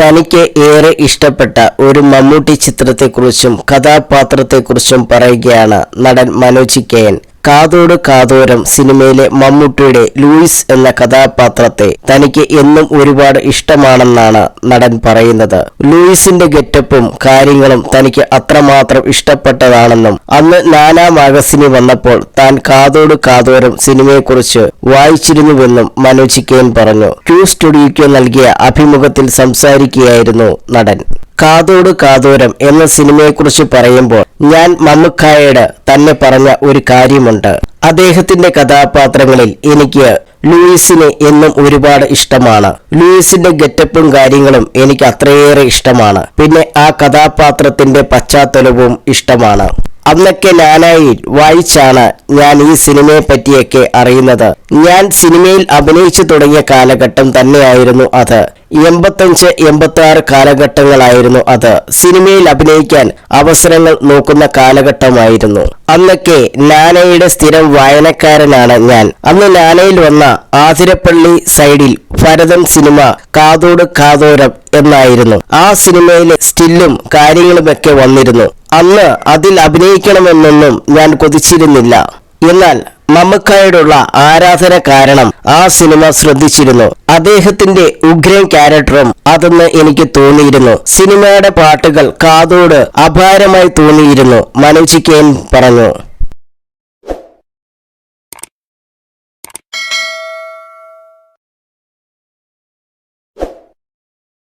തനിക്ക് ഏറെ ഇഷ്ടപ്പെട്ട ഒരു മമ്മൂട്ടി ചിത്രത്തെക്കുറിച്ചും കഥാപാത്രത്തെക്കുറിച്ചും പറയുകയാണ് നടൻ മനോജ് കെ എൻ. കാതോട് കാതോരം സിനിമയിലെ മമ്മൂട്ടിയുടെ ലൂയിസ് എന്ന കഥാപാത്രത്തെ തനിക്ക് എന്നും ഒരുപാട് ഇഷ്ടമാണെന്നാണ് നടൻ പറയുന്നത്. ലൂയിസിന്റെ ഗെറ്റപ്പും കാര്യങ്ങളും തനിക്ക് അത്രമാത്രം ഇഷ്ടപ്പെട്ടതാണെന്നും അന്ന് നാനാ മാഗസിനി വന്നപ്പോൾ താൻ കാതോട് കാതോരം സിനിമയെക്കുറിച്ച് വായിച്ചിരുന്നുവെന്നും മനോജ് കെ പറഞ്ഞു. ക്യൂ സ്റ്റുഡിയോയ്ക്ക് നൽകിയ അഭിമുഖത്തിൽ സംസാരിക്കുകയായിരുന്നു നടൻ. കാതോട് കാതോരം എന്ന സിനിമയെക്കുറിച്ച് പറയുമ്പോൾ ഞാൻ മമ്മുക്കായയുടെ തന്നെ പറഞ്ഞ ഒരു കാര്യമുണ്ട്. അദ്ദേഹത്തിന്റെ കഥാപാത്രങ്ങളിൽ എനിക്ക് ലൂയിസിനെ എന്നും ഒരുപാട് ഇഷ്ടമാണ്. ലൂയിസിന്റെ ഗെറ്റപ്പും കാര്യങ്ങളും എനിക്ക് അത്രയേറെ ഇഷ്ടമാണ്. പിന്നെ ആ കഥാപാത്രത്തിന്റെ പശ്ചാത്തലവും ഇഷ്ടമാണ്. അന്നൊക്കെ നാനായിൽ വായിച്ചാണ് ഞാൻ ഈ സിനിമയെ പറ്റിയൊക്കെ അറിയുന്നത്. ഞാൻ സിനിമയിൽ അഭിനയിച്ചു തുടങ്ങിയ കാലഘട്ടം തന്നെയായിരുന്നു അത്. എൺപത്തഞ്ച് എൺപത്തി ആറ് കാലഘട്ടങ്ങളായിരുന്നു അത്. സിനിമയിൽ അഭിനയിക്കാൻ അവസരങ്ങൾ നോക്കുന്ന കാലഘട്ടമായിരുന്നു. അന്നൊക്കെ നാനയുടെ സ്ഥിരം വായനക്കാരനാണ് ഞാൻ. അന്ന് നാനയിൽ വന്ന ആതിരപ്പള്ളി സൈഡിൽ ഭരതൻ സിനിമ കാതോട് കാതോരം എന്നായിരുന്നു. ആ സിനിമയിലെ സ്റ്റില്ലും കാര്യങ്ങളുമൊക്കെ വന്നിരുന്നു. അന്ന് അതിൽ അഭിനയിക്കണമെന്നൊന്നും ഞാൻ കൊതിച്ചിരുന്നില്ല. എന്നാൽ മമ്മക്കായോടുള്ള ആരാധന കാരണം ആ സിനിമ ശ്രദ്ധിച്ചിരുന്നു. അദ്ദേഹത്തിന്റെ ഉഗ്രൻ ക്യാരക്ടറും അതെന്ന് എനിക്ക് തോന്നിയിരുന്നു. സിനിമയുടെ പാട്ടുകൾ കാതോട് അപാരമായി തോന്നിയിരുന്നു മനോജ് കെൻ പറഞ്ഞു.